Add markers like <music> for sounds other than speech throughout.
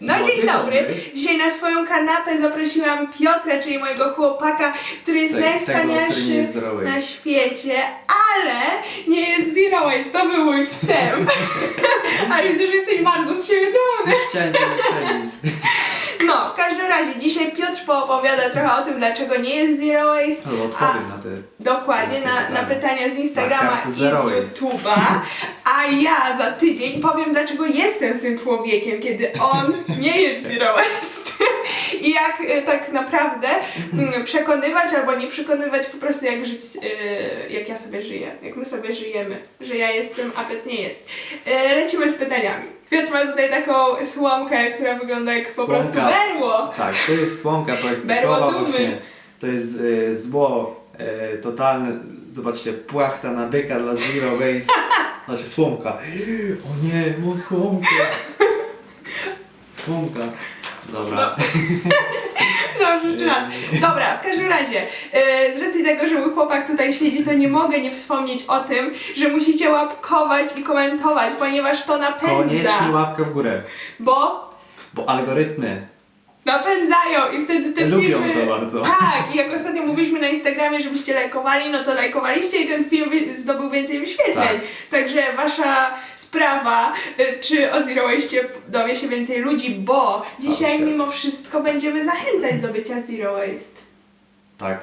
No, dzień dobry. Dzisiaj na swoją kanapę zaprosiłam Piotra, czyli mojego chłopaka, który jest Te- tego, który nie najwspanialszy jest zero waste. na świecie, ale nie jest zero waste, to był mój wstęp. <laughs> ale widzę, że jesteś bardzo z siebie dumny. Chciałem cię wyprzedzić. <laughs> No, w każdym razie dzisiaj Piotr poopowiada trochę o tym, dlaczego nie jest zero waste. No, odpowiem na te... Dokładnie, na, na pytania z Instagrama i z. YouTube'a, a ja za tydzień powiem, dlaczego jestem z tym człowiekiem, kiedy on <laughs> nie jest zero waste. I jak e, tak naprawdę mm, przekonywać albo nie przekonywać po prostu jak żyć, e, jak ja sobie żyję, jak my sobie żyjemy, że ja jestem, a Piotr nie jest. E, Lecimy z pytaniami. Piotr ma tutaj taką słomkę, która wygląda jak po prostu berło. Tak, to jest słomka Berło plastikowa dumy. właśnie. To jest y, zło y, totalne. Zobaczcie, płachta na byka dla zero waste. Znaczy słomka. O nie, mam słomkę. Słomka. Dobra. <laughs> <laughs> Dobrze, jeszcze raz. Dobra, w każdym razie, e, z racji tego, że mój chłopak tutaj siedzi, to nie mogę nie wspomnieć o tym, że musicie łapkować i komentować, ponieważ to napędza. Koniecznie łapkę w górę. Bo Bo algorytmy napędzają i wtedy te lubią filmy... to bardzo. Tak, i jak ostatnio mówiliśmy na Instagramie, żebyście lajkowali, no to lajkowaliście i ten film zdobył więcej wyświetleń. Tak. Także wasza sprawa, y, czy o Zero Waste dowie się więcej ludzi, bo dzisiaj mimo wszystko będziemy zachęcać do bycia Zero Waste. Tak.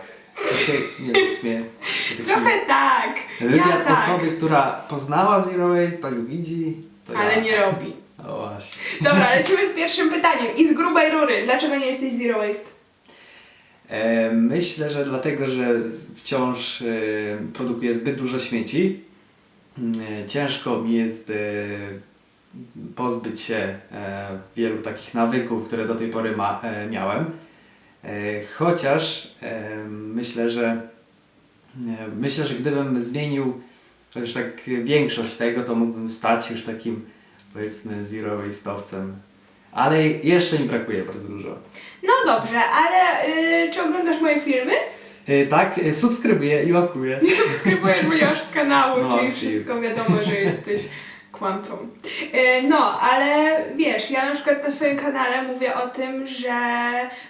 Dzisiaj, nie <laughs> taki Trochę tak. Wywiad ja tak. osoby, która poznała Zero Waste, tak widzi. To Ale ja. nie robi. O właśnie. Dobra, lecimy z pierwszym pytaniem. I z grubej rury. Dlaczego nie jesteś Zero Waste? E, myślę, że dlatego, że z- wciąż e, produkuję zbyt dużo śmieci. E, ciężko mi jest e, pozbyć się e, wielu takich nawyków, które do tej pory ma, e, miałem. E, chociaż e, myślę, że e, myślę, że gdybym zmienił chociaż tak większość tego, to mógłbym stać już takim powiedzmy zero waste'owcem. Ale jeszcze mi brakuje bardzo dużo. No dobrze, ale y, czy oglądasz moje filmy? E, tak, e, subskrybuję i łapuję. Nie subskrybujesz, masz kanału, No, czyli wszystko wiadomo, że jesteś kłamcą. Y, no, ale wiesz, ja na przykład na swoim kanale mówię o tym, że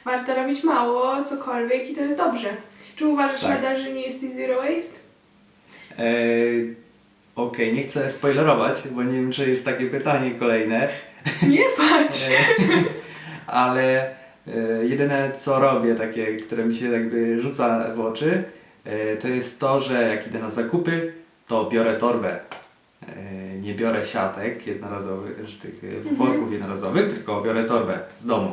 warto robić mało, cokolwiek i to jest dobrze. Czy uważasz Tak. nadal, że nie jesteś Zero Waste? E, Okej, nie chcę spoilerować, bo nie wiem, czy jest takie pytanie kolejne. Nie patrz! <laughs> E, ale e, jedyne co robię, takie, które mi się jakby rzuca w oczy, e, to jest to, że jak idę na zakupy, to biorę torbę. E, nie biorę siatek jednorazowych, że tych e, worków jednorazowych, tylko biorę torbę z domu.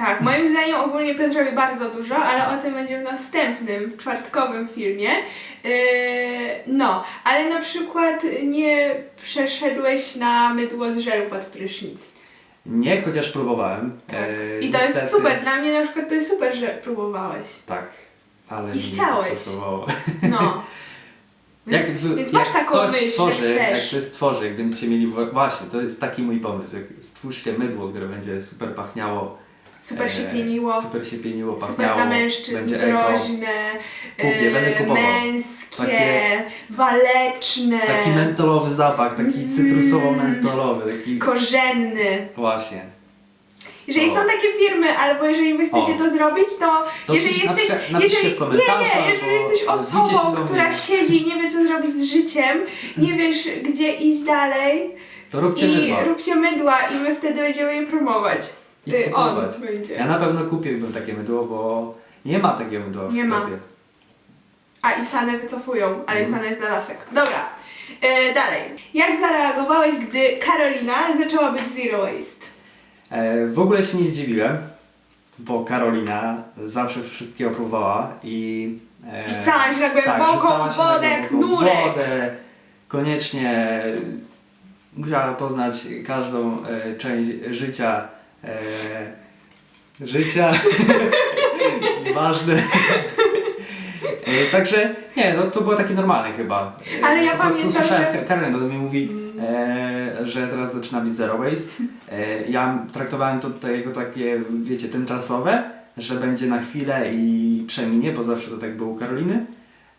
Tak, moim zdaniem ogólnie Piotr robi bardzo dużo, ale o tym będzie w następnym, w czwartkowym filmie. Yy, no, ale na przykład nie przeszedłeś na mydło z żelu pod prysznic. Nie, chociaż próbowałem. Tak. E, I to jest niestety- super, dla mnie na przykład to jest super, że próbowałeś. Tak, ale I mi chciałeś. pasowało. No. <laughs> Więc, Jak, wy, więc jak masz taką myśl, stworzy, że jak chcesz. ktoś stworzy, jak będziecie mieli, właśnie, to jest taki mój pomysł, jak stwórzcie mydło, które będzie super pachniało, Super się e, pieniło. super się pieniło, Super pachniało, dla mężczyzn, będzie groźne, Kupię, będę kupował. męskie, Takie- waleczne, taki mentolowy zapach, taki Mm. cytrusowo-mentolowy, taki, korzenny. właśnie. Jeżeli O. są takie firmy, albo jeżeli wy chcecie O. to zrobić, to, To jeżeli jesteś, jeżeli, nie, nie, jeżeli jesteś osobą, która siedzi i nie wie co zrobić z życiem, nie wiesz gdzie iść dalej To róbcie i mydło róbcie mydła i my wtedy będziemy je promować. I Y, on kupować. będzie. Ja na pewno kupiłbym takie mydło, bo nie ma takiego mydła w Nie ma. sklepie. A Isanę wycofują, ale Mhm. Isana jest na lasek. Dobra, e, dalej. Jak zareagowałeś, gdy Karolina zaczęła być zero waste? E, w ogóle się nie zdziwiłem, bo Karolina zawsze wszystkiego próbowała i... E, Rzucała się na głęboką rzucała się na wodę, głęboką knurek. wodę. Koniecznie musiała poznać każdą e, część życia. E, życia. <laughs> Ważne. E, także nie, no to było takie normalne chyba. E, Ale ja po prostu pamiętam, słyszałem, że- Ka- Karolina do mnie mówi, Mm. e, że teraz zaczyna być zero waste. E, ja traktowałem to tutaj jako takie, wiecie, tymczasowe, że będzie na chwilę i przeminie, bo zawsze to tak było u Karoliny.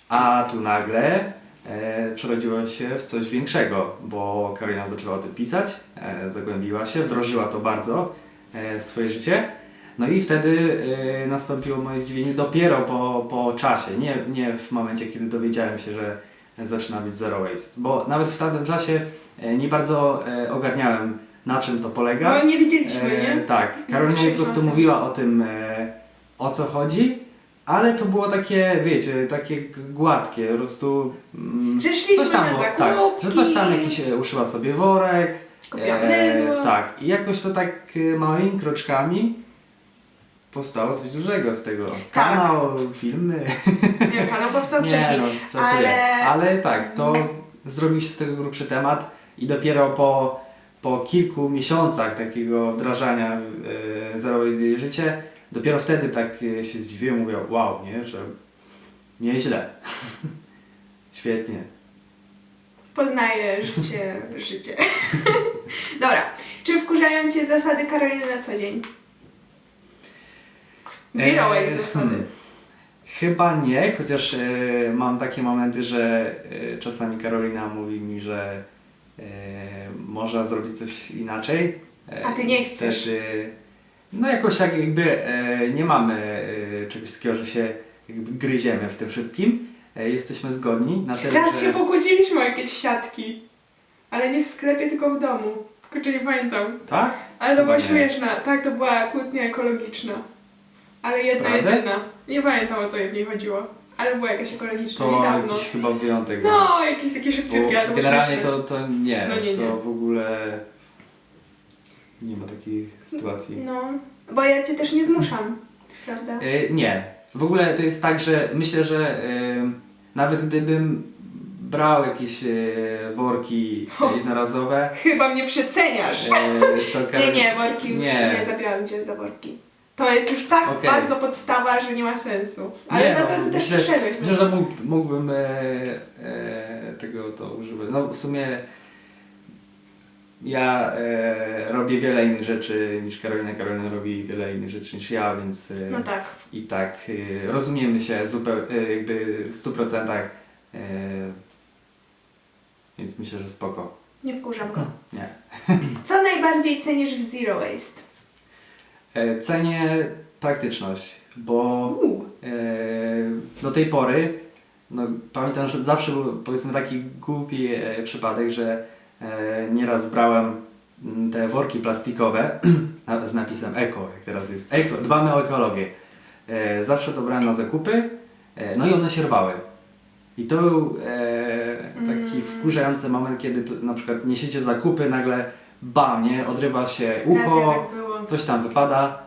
A tu nagle e, przerodziło się w coś większego, bo Karolina zaczęła o tym pisać, e, zagłębiła się, wdrożyła to bardzo swoje życie. No i wtedy e, nastąpiło moje zdziwienie dopiero po, po czasie, nie, nie w momencie, kiedy dowiedziałem się, że zaczyna być zero waste, bo nawet w tamtym czasie e, nie bardzo e, ogarniałem na czym to polega. No nie widzieliśmy, E, nie? tak, Karolina po prostu mówiła o tym, e, o co chodzi, ale to było takie, wiecie, takie gładkie, po prostu mm, Że coś tam na zakupki. tak, że coś tam jakiś e, uszyła sobie worek, Kupiłam e, mydło. tak, i jakoś to tak e, małymi kroczkami powstało coś dużego z tego. Kanał, filmy. Nie, kanał powstał Nie, wcześniej. no, żartuję. ale- ale tak, to zrobił się z tego grubszy temat i dopiero po, po kilku miesiącach takiego wdrażania e, Zero Waste w jej życie, dopiero wtedy tak e, się zdziwiłem, mówię wow, nie, że nieźle. <laughs> Świetnie. Poznaję życie, życie. <laughs> Dobra. Czy wkurzają Cię zasady Karoliny na co dzień? Zero waste zasady. Chyba nie, chociaż e, mam takie momenty, że e, czasami Karolina mówi mi, że e, można zrobić coś inaczej. E, A ty nie chcesz. Też, e, no jakoś tak jakby e, nie mamy e, czegoś takiego, że się jakby gryziemy w tym wszystkim. E, jesteśmy zgodni na tyle, Raz się pokłóciliśmy o jakieś siatki. Ale nie w sklepie, tylko w domu. Kurczę, nie pamiętam. Tak? Ale to była nie. śmieszna. Tak, to była kłótnia ekologiczna. Ale jedna Prawda? jedyna. Nie pamiętam o co w niej chodziło. Ale była jakaś ekologiczna To niedawno. jakiś chyba wyjątek. był. No, jakieś takie szybciutkie, ale to Bo było generalnie śmieszne. to, to nie, No nie, nie. to w ogóle nie ma takiej sytuacji. No, bo ja cię też nie zmuszam, <laughs> prawda? E, nie. W ogóle to jest tak, że myślę, że e, nawet gdybym brał jakieś e, worki O. jednorazowe, Chyba mnie przeceniasz. e, to <laughs> Nie, nie, worki już nie, Nie. zabierałam cię za worki. To jest już tak Okej. bardzo podstawa, że nie ma sensu. Ale Nie, no, też myślę- przeszedłeś. Myślę, że mógł, mógłbym e, e, tego to używać. No w sumie ja e, robię wiele innych rzeczy niż Karolina. Karolina robi wiele innych rzeczy niż ja, więc e, No tak. i tak e, rozumiemy się zupeł, e, jakby w 100%. E, więc myślę, że spoko. Nie wkurzam go. <laughs> Nie. Co najbardziej cenisz w Zero Waste? E, cenię praktyczność, bo Uuu. E, do tej pory, no, pamiętam, że zawsze był powiedzmy taki głupi e, przypadek, że nieraz brałem mm, te worki plastikowe <clears throat> z napisem eko, jak teraz jest eko, dbamy o ekologię. E, zawsze to brałem na zakupy, e, no i one się rwały. I to był e, taki Mm. wkurzający moment, kiedy to, na przykład niesiecie zakupy, nagle bam, nie, odrywa się ucho, tak coś tam wypada,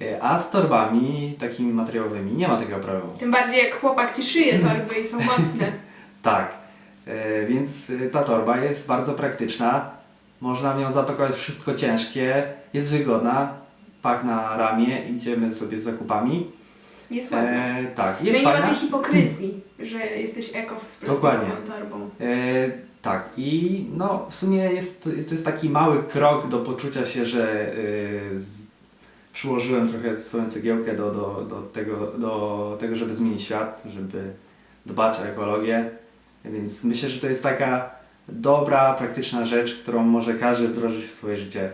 e, a z torbami takimi materiałowymi nie ma takiego problemu. Tym bardziej jak chłopak ci szyje torby i są mocne. <laughs> Tak, e, więc e, ta torba jest bardzo praktyczna. Można w nią zapakować wszystko ciężkie, jest wygodna, pach na ramię, idziemy sobie z zakupami. Jest ładna. E, tak, No jest i nie ma tej hipokryzji, że jesteś eko z Dokładnie. torbą. E, tak, i no w sumie jest to, jest to jest taki mały krok do poczucia się, że e, z, przyłożyłem trochę swoją cegiełkę do, do, do, tego, do tego, żeby zmienić świat, żeby dbać o ekologię. Więc myślę, że to jest taka dobra, praktyczna rzecz, którą może każdy wdrożyć w swoje życie.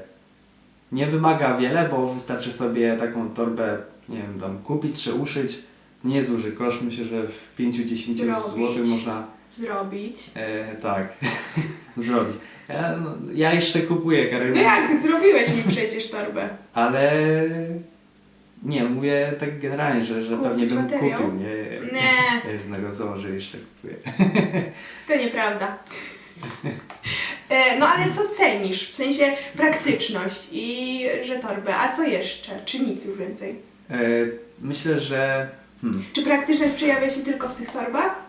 Nie wymaga wiele, bo wystarczy sobie taką torbę, nie wiem, tam kupić czy uszyć. Nie duży koszt, myślę, że w 5-10 Zrobić. zł można Zrobić. E, tak, <laughs> zrobić. Ja, no, ja jeszcze kupuję No Karolina, jak? Zrobiłeś mi przecież torbę. ale nie, mówię tak generalnie, że, że Kupić pewnie bym materiał? kupił, nie? Nie, Ja z tego założę jeszcze kupuję. <laughs> to nieprawda. E, No ale co cenisz? W sensie praktyczność i że torbę. A co jeszcze? Czy nic już więcej? E, myślę, że hmm, Czy praktyczność przejawia się tylko w tych torbach?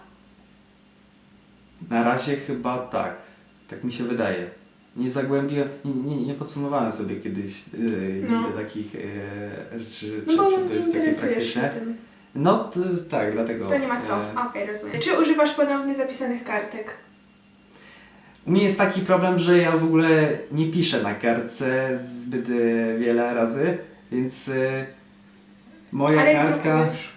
na razie chyba tak. Tak mi się wydaje. Nie zagłębiłem, nie, nie, nie podsumowałem sobie kiedyś yy, No. nigdy takich e, rzeczy, No czy, bo czy to jest takie praktyczne. tym. No to jest tak, dlatego. To nie ma co. e, Okej, rozumiem. Czy używasz ponownie zapisanych kartek? U mnie jest taki problem, że ja w ogóle nie piszę na kartce zbyt e, wiele razy, więc e, moja Ale kartka. próbujesz.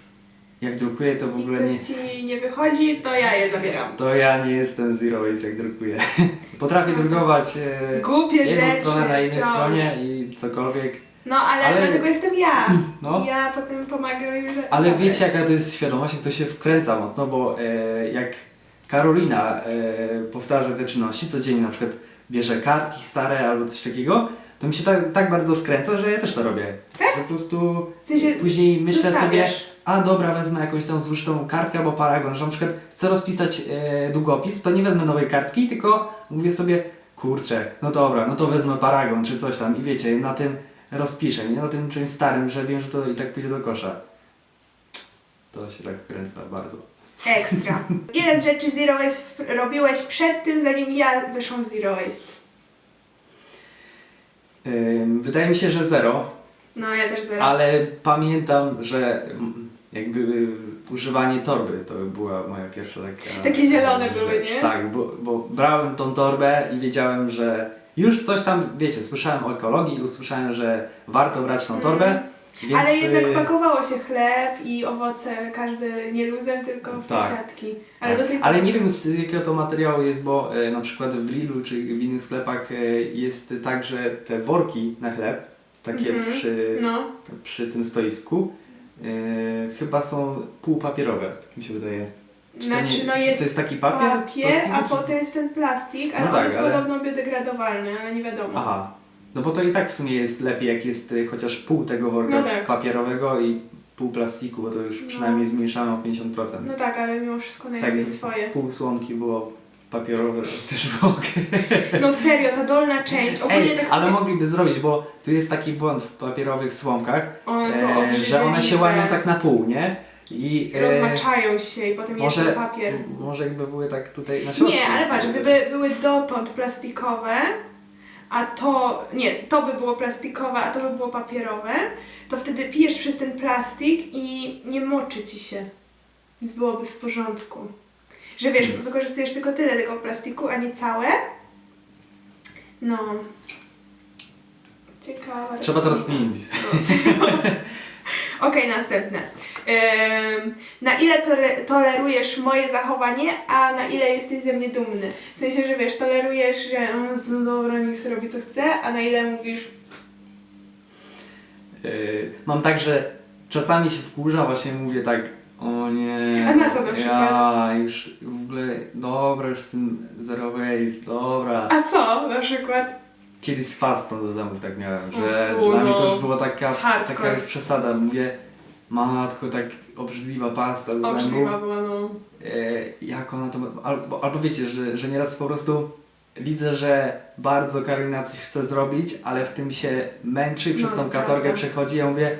Jak drukuję to w ogóle nie, coś ci nie wychodzi, to ja je zabieram. to ja nie jestem zero waste jak drukuję. <laughs> Potrafię drukować e, Głupie jedną rzeczy stronę na innej wciąż. stronie i cokolwiek. No ale, Ale- dlatego jestem ja. <clears throat> No. Ja potem pomagam im że Ale wiecie jaka to jest świadomość, jak to się wkręca mocno, bo e, jak Karolina e, powtarza te czynności codziennie, na przykład bierze kartki stare albo coś takiego, to mi się tak, tak bardzo wkręca, że ja też to robię. Tak? Po prostu W sensie później myślę sobie, zostawiasz. A dobra, wezmę jakąś tam złożoną kartkę albo paragon, że na przykład chcę rozpisać e, długopis, to nie wezmę nowej kartki, tylko mówię sobie, kurczę, no dobra, no to wezmę paragon czy coś tam i wiecie, na tym rozpiszę, nie na tym czymś starym, że wiem, że to i tak pójdzie do kosza. To się tak wkręca bardzo. Ekstra. <laughs> Ile z rzeczy Zero Waste robiłeś przed tym, zanim ja wyszłam w Zero Waste? Ym, Wydaje mi się, że zero, No ja też zero. ale pamiętam, że mm, jakby y, używanie torby to była moja pierwsza taka Takie zielone rzecz. były, nie? Tak, bo, bo brałem tą torbę i wiedziałem, że już coś tam, wiecie, słyszałem o ekologii, usłyszałem, że warto brać tą Mm. torbę, więc... Ale jednak y, pakowało się chleb i owoce, każdy nie luzem, tylko w Tak. siatki. Ale, tak. tej Ale nie wiem z jakiego to materiału jest, bo e, na przykład w Lidlu czy w innych sklepach e, jest tak, że te worki na chleb, takie Mhm. przy, No. przy tym stoisku, e, chyba są półpapierowe, tak mi się wydaje. Czy to, nie, Znaczy, no czy jest to jest taki papier? papier, a czy- potem jest ten plastik, ale No on tak, jest ale- podobno biodegradowalny, ale nie wiadomo. Aha. No bo to i tak w sumie jest lepiej, jak jest e, chociaż pół tego worka No tak. papierowego i pół plastiku, bo to już No. przynajmniej zmniejszamy o 50%. No tak, ale mimo wszystko tak, najlepiej swoje. pół słomki było papierowe, <laughs> też było No serio, ta dolna część, ogólnie Ej, tak ale sobie... mogliby zrobić, bo tu jest taki błąd w papierowych słomkach, One są e, że one się łamią tak na pół, nie? I e, Rozmaczają się i potem może, jeszcze papier. może jakby były tak tutaj na środku. Nie, ale patrz, gdyby były dotąd plastikowe, a to, nie, to by było plastikowe, a to by było papierowe, to wtedy pijesz przez ten plastik i nie moczy ci się. Więc byłoby w porządku. Że wiesz, Hmm. wykorzystujesz tylko tyle tego plastiku, a nie całe. No. Ciekawe. Trzeba to rozkminić. No, <laughs> Okej, następne. Ym, na ile tore- tolerujesz moje zachowanie, a na ile jesteś ze mnie dumny? W sensie, że wiesz, tolerujesz, że o, no dobra, niech sobie robi co chce, a na ile mówisz, Yy, mam tak, że czasami się wkurza, właśnie mówię tak, o nie. A na co na Ja przykład? już w ogóle, dobra, już z tym zero waste, dobra. a co na przykład? Kiedyś z pastą do zębów tak miałem, że fu, dla mnie to no. już była taka, Hardcore. taka już przesada. Mówię, matko, tak obrzydliwa pasta do zębów. Obrzydliwa była, no. E, jak ona to. Albo, albo wiecie, że, że nieraz po prostu widzę, że bardzo Karolina coś chce zrobić, ale w tym się męczy przez No, tą to katorgę prawda. przechodzi. Ja mówię,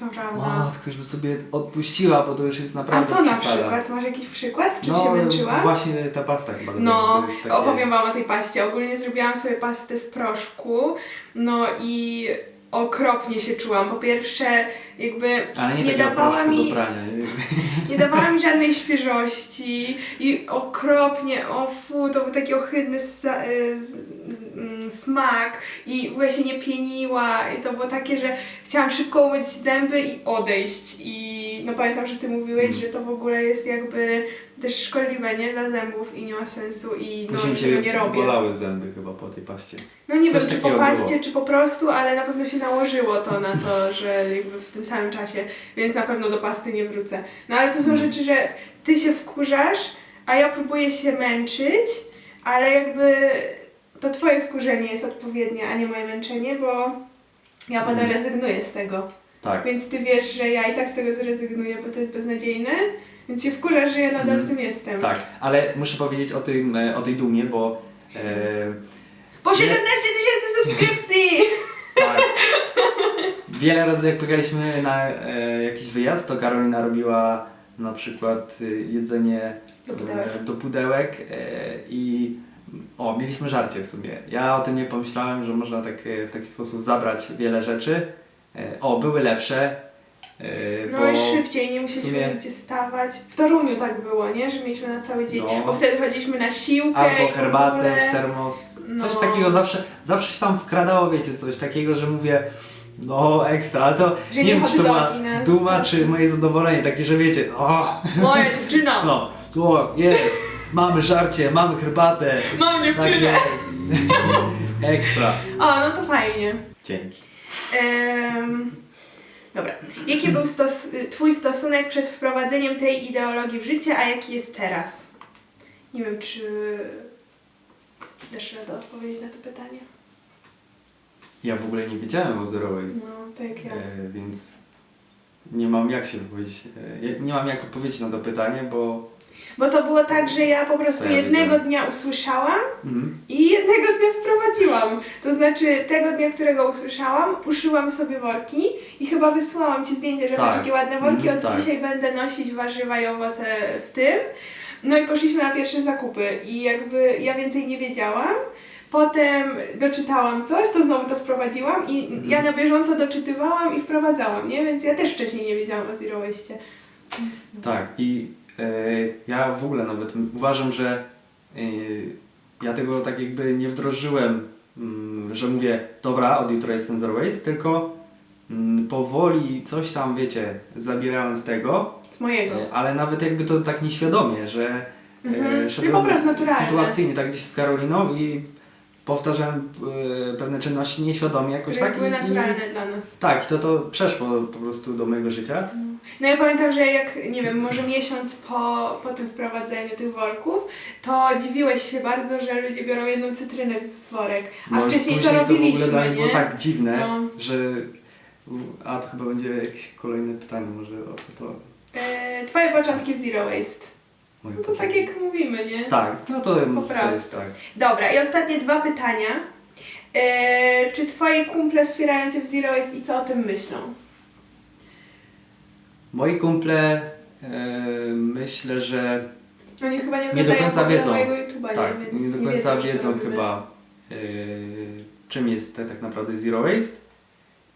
To prawda. matko, już by sobie odpuściła, bo to już jest A naprawdę co na przesada. przykład? Masz jakiś przykład? W czym No, się męczyła? właśnie ta pasta chyba No, zębów, to jest takie... opowiem wam o tej paście. Ogólnie zrobiłam sobie pastę z proszku, no i okropnie się czułam. Po pierwsze, jakby Ale nie, nie takiego dawała proszku mi- do prania. <laughs> Nie? dawała mi żadnej świeżości i okropnie, o fu, to był taki ohydny sa- z, z, mm, smak i w ogóle się nie pieniła i to było takie, że chciałam szybko umyć zęby i odejść i no pamiętam, że ty mówiłeś, Mm. że to w ogóle jest jakby też szkodliwe, nie? Dla zębów i nie ma sensu i no Później tego cię nie robię. bolały zęby chyba po tej paście. No nie Coś wiem, czy po takiego paście, było. czy po prostu, ale na pewno się nałożyło to na to, <laughs> że jakby w tym samym czasie, więc na pewno do pasty nie wrócę. No ale to są Mm. rzeczy, że ty się wkurzasz, a ja próbuję się męczyć, ale jakby to twoje wkurzenie jest odpowiednie, a nie moje męczenie, bo ja potem Mm. rezygnuję z tego. Tak. Więc ty wiesz, że ja i tak z tego zrezygnuję, bo to jest beznadziejne, więc się wkurzasz, że ja nadal w Mm. tym jestem. Tak, ale muszę powiedzieć o, tym, e, o tej dumie, bo e, Po 17 tysięcy subskrypcji! <laughs> tak, wiele razy jak pojechaliśmy na e, jakiś wyjazd, to Karolina robiła na przykład e, jedzenie Do pudełek. e, do pudełek e, i o, mieliśmy żarcie w sumie. Ja o tym nie pomyślałem, że można tak, e, w taki sposób zabrać wiele rzeczy. E, o, były lepsze. E, No bo i szybciej, nie musieliśmy sumie- nigdzie stawać. W Toruniu tak było, nie? Że mieliśmy na cały dzień. No. Bo wtedy chodziliśmy na siłkę. Albo w herbatę ogóle- w termos. Coś No. takiego zawsze, zawsze się tam wkradało, wiecie, coś takiego, że mówię, No ekstra, ale to Że nie wiem czy to ma duma, stacji. czy moje zadowolenie, takie, że wiecie, o, Moja dziewczyna! <laughs> no, tu jest, mamy żarcie, mamy herbatę. Mam Tak dziewczynę! jest. <laughs> Ekstra. o, no to fajnie. Dzięki. Em, dobra. Jaki był stos- Twój stosunek przed wprowadzeniem tej ideologii w życie, a jaki jest teraz? Nie wiem, czy dasz radę odpowiedzieć na to pytanie? Ja w ogóle nie wiedziałem o Zero Waste, No, tak ja. e, więc nie mam jak się wypowiedzieć, e, nie mam jak odpowiedzieć na to pytanie, bo Bo to było tak, że ja po prostu ja jednego wiedziałem? dnia usłyszałam mhm. i jednego dnia wprowadziłam. To znaczy tego dnia, którego usłyszałam, uszyłam sobie worki i chyba wysłałam Ci zdjęcie, że Tak. takie ładne worki, Mhm, od tak. dzisiaj będę nosić warzywa i owoce w tym. No i poszliśmy na pierwsze zakupy i jakby ja więcej nie wiedziałam. Potem doczytałam coś, to znowu to wprowadziłam i Mhm. ja na bieżąco doczytywałam i wprowadzałam, nie? Więc ja też wcześniej nie wiedziałam o Zero Waste. Tak, i ja w ogóle nawet uważam, że e, ja tego tak jakby nie wdrożyłem, mm, że mówię, dobra, od jutra jestem zero waste, tylko mm, powoli coś tam, wiecie, zabierałem z tego, Z mojego. e, ale nawet jakby to tak nieświadomie, że Mhm. e, szedłem po prostu naturalne. sytuacyjnie tak gdzieś z Karoliną i powtarzałem e, pewne czynności nieświadomie jakoś które tak były i, i naturalne dla nas. tak, to to przeszło po prostu do mojego życia. No ja pamiętam, że jak, nie wiem, może miesiąc po, po tym wprowadzeniu tych worków, to dziwiłeś się bardzo, że ludzie biorą jedną cytrynę w worek, a No i wcześniej to później robiliśmy, to w ogóle dla mnie nie? było tak dziwne, No. że... A to chyba będzie jakieś kolejne pytanie, może o to... E, twoje początki w Zero Waste. Moje No to tak jak mówimy, nie? Tak, no to, to prostu. jest tak. Dobra, i ostatnie dwa pytania. E, czy twoi kumple wspierają cię w Zero Waste i co o tym myślą? Moi kumple e, myślę, że Oni chyba nie Nie do oglądają końca wiedzą. mojego YouTube'a, tak, nie? Więc nie do końca to wiedzą robimy. chyba e, czym jest te, tak naprawdę Zero Waste.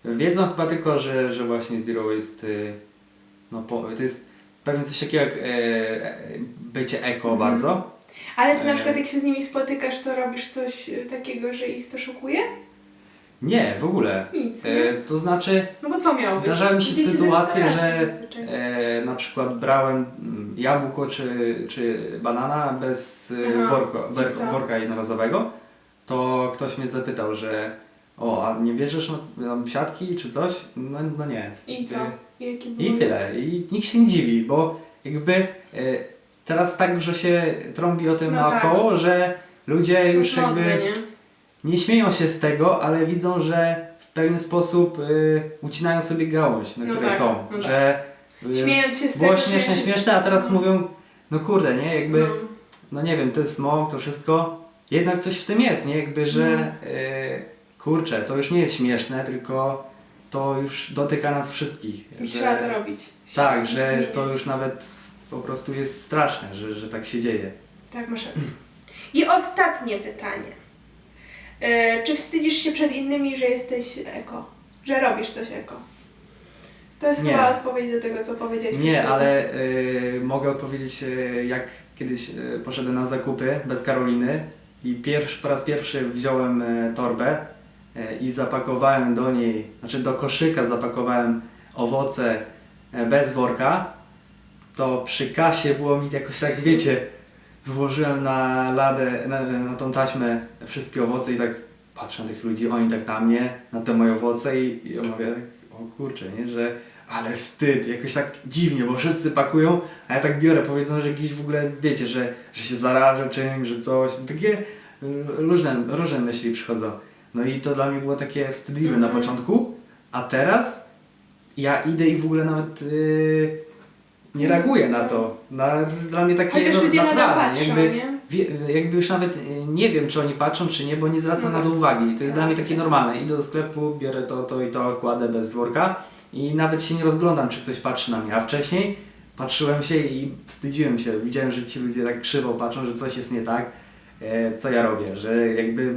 Wiedzą chyba tylko, że, że właśnie Zero Waste e, no, po, to jest pewnie coś takiego jak e, bycie eko Mhm. bardzo. Ale ty na E. przykład jak się z nimi spotykasz, to robisz coś takiego, że ich to szokuje? Nie, w ogóle. Nic? E, to znaczy No bo co miałbyś? Zdarzały mi się Idziecie do sytuacje, że e, na przykład brałem mm, jabłko czy, czy banana bez Aha, worko, i wer, co? worka jednorazowego, to ktoś mnie zapytał, że o, a nie bierzesz na, na siatki czy coś? No, no nie. I co? E, I, tyle. I nikt się nie dziwi, bo jakby e, teraz tak dużo się trąbi o tym No tak. naokoło, że ludzie już jakby nie? śmieją się z tego, ale widzą, że w pewien sposób y, ucinają sobie gałąź, na No której tak, są. no tak. że y, Śmiejąc się z było tego, śmieszne, się śmieszne, a teraz no. mówią, no kurde, nie, jakby, No. no nie wiem, ten smog, to wszystko, jednak coś w tym jest, nie, jakby, że y, kurczę, to już nie jest śmieszne, tylko to już dotyka nas wszystkich. I że, trzeba to robić. Tak, że zmieniać. to już nawet po prostu jest straszne, że, że tak się dzieje. Tak, masz rację. I ostatnie pytanie. E, czy wstydzisz się przed innymi, że jesteś eko? Że robisz coś eko? To jest Nie. chyba odpowiedź do tego, co powiedziałeś. Nie, ale y, mogę odpowiedzieć, y, jak kiedyś poszedłem na zakupy bez Karoliny i pierwszy, po raz pierwszy wziąłem torbę i zapakowałem do niej, znaczy do koszyka zapakowałem owoce y, bez worka, to przy kasie było mi jakoś tak, wiecie, wyłożyłem na ladę, na, na tą taśmę wszystkie owoce i tak patrzę na tych ludzi, oni tak na mnie, na te moje owoce i, i mówię, o kurczę, nie, że ale wstyd, jakoś tak dziwnie, bo wszyscy pakują, a ja tak biorę, powiedzą, że gdzieś w ogóle, wiecie, że, że się zarażę czymś, że coś, takie y, różne, różne myśli przychodzą. No i to dla mnie było takie wstydliwe na Mhm. początku, a teraz ja idę i w ogóle nawet y, nie reaguję na to. Na, to jest dla mnie takie Chociaż no, ludzie nadal naturalne. patrzą, jakby, nie? wie, jakby już nawet y, nie wiem, czy oni patrzą, czy nie, bo nie zwracam No na to tak. uwagi. To jest dla mnie Tak. takie normalne. Idę do sklepu, biorę to, to i to, kładę bez worka i nawet się nie rozglądam, czy ktoś patrzy na mnie. A wcześniej patrzyłem się i wstydziłem się. Widziałem, że ci ludzie tak krzywo patrzą, że coś jest nie tak, co ja robię, że jakby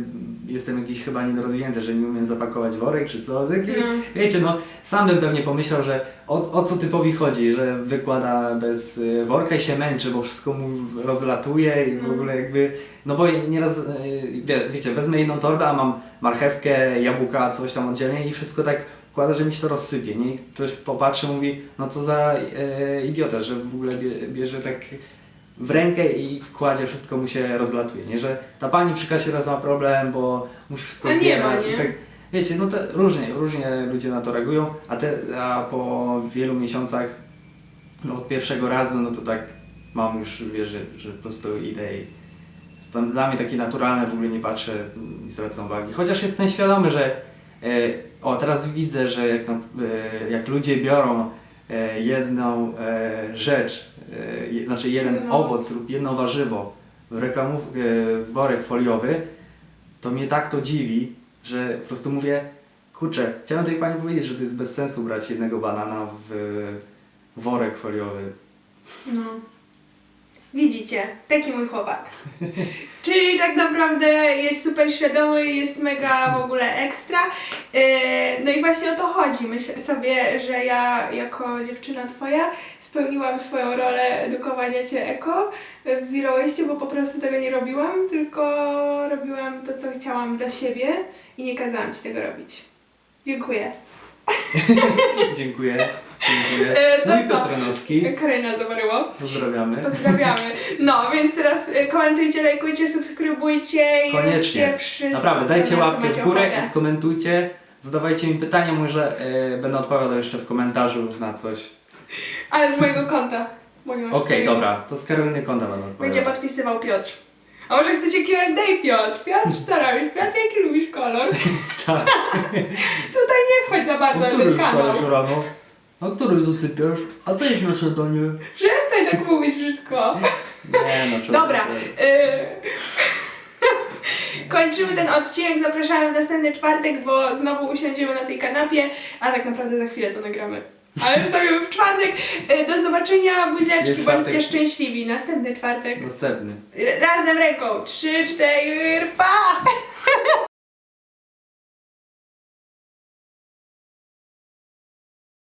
jestem jakiś chyba niedorozwinięty, że nie umiem zapakować worek, czy co. Takie, No. Wiecie, no sam bym pewnie pomyślał, że o, o co typowi chodzi, że wykłada bez y, worka i się męczy, bo wszystko mu rozlatuje i w No. ogóle jakby, no bo nieraz, y, wie, wiecie, wezmę jedną torbę, a mam marchewkę, jabłka, coś tam oddzielnie i wszystko tak wkłada, że mi się to rozsypie. Nie? I Ktoś popatrzy, mówi, no co za e, idiota, że w ogóle bie, bierze tak w rękę i kładzie, wszystko mu się rozlatuje. Nie? Że ta pani przy kasie raz ma problem, bo musi wszystko A nie ma, zbierać. nie? I tak, wiecie, no to różnie, różnie ludzie na to reagują, a, te, a po wielu miesiącach, no od pierwszego razu, no to tak mam już, wiesz, że, że po prostu idę i jest to dla mnie takie naturalne, w ogóle nie patrzę, nie zwracam uwagi. Chociaż jestem świadomy, że e, o teraz widzę, że jak, na, e, jak ludzie biorą e, jedną e, rzecz, je, znaczy jeden owoc. lub jedno warzywo w, reklamów, e, w worek foliowy, to mnie tak to dziwi, że po prostu mówię, kurczę, chciałem tej pani powiedzieć, że to jest bez sensu brać jednego banana w worek foliowy. No. Widzicie, taki mój chłopak. <laughs> Czyli tak naprawdę jest super świadomy, jest mega w ogóle ekstra. Yy, No i właśnie o to chodzi. Myślę sobie, że ja jako dziewczyna twoja spełniłam swoją rolę edukowania cię eko w Zero Waste, bo po prostu tego nie robiłam, tylko robiłam to, co chciałam dla siebie i nie kazałam ci tego robić. Dziękuję. <laughs> Dziękuję. Dziękuję. E, to No i co? Piotr Janowski. Karyna zawaryło. Pozdrawiamy. Pozdrawiamy. No, więc teraz y, komentujcie, lajkujcie, subskrybujcie i Koniecznie. róbcie wszystko. Naprawdę, dajcie na co łapkę w macie górę ochotę. i skomentujcie. Zadawajcie mi pytania, może e, będę odpowiadał jeszcze w komentarzu na coś. Ale z mojego konta. bo nie masz Okej, swojego. dobra, to z Karoliny konta będę Będzie odpowiadał. podpisywał Piotr. A może chcecie Q&A, Piotr? Piotr, co robisz? Piotr, jaki lubisz kolor? <laughs> Tak. <laughs> Tutaj nie wchodź za bardzo na ten kanał. rano? A który zasypiasz? A co jest na śniadanie? Przestań tak mówić brzydko. Nie no. <laughs> Dobra. Y... <laughs> Kończymy ten odcinek, zapraszamy w następny czwartek, bo znowu usiądziemy na tej kanapie, a tak naprawdę za chwilę to nagramy. Ale zostawimy w czwartek. Y, Do zobaczenia, buziaczki, Nie czwartek. bądźcie szczęśliwi. Następny czwartek. Następny. Razem ręką. Trzy, cztery, pa! <laughs>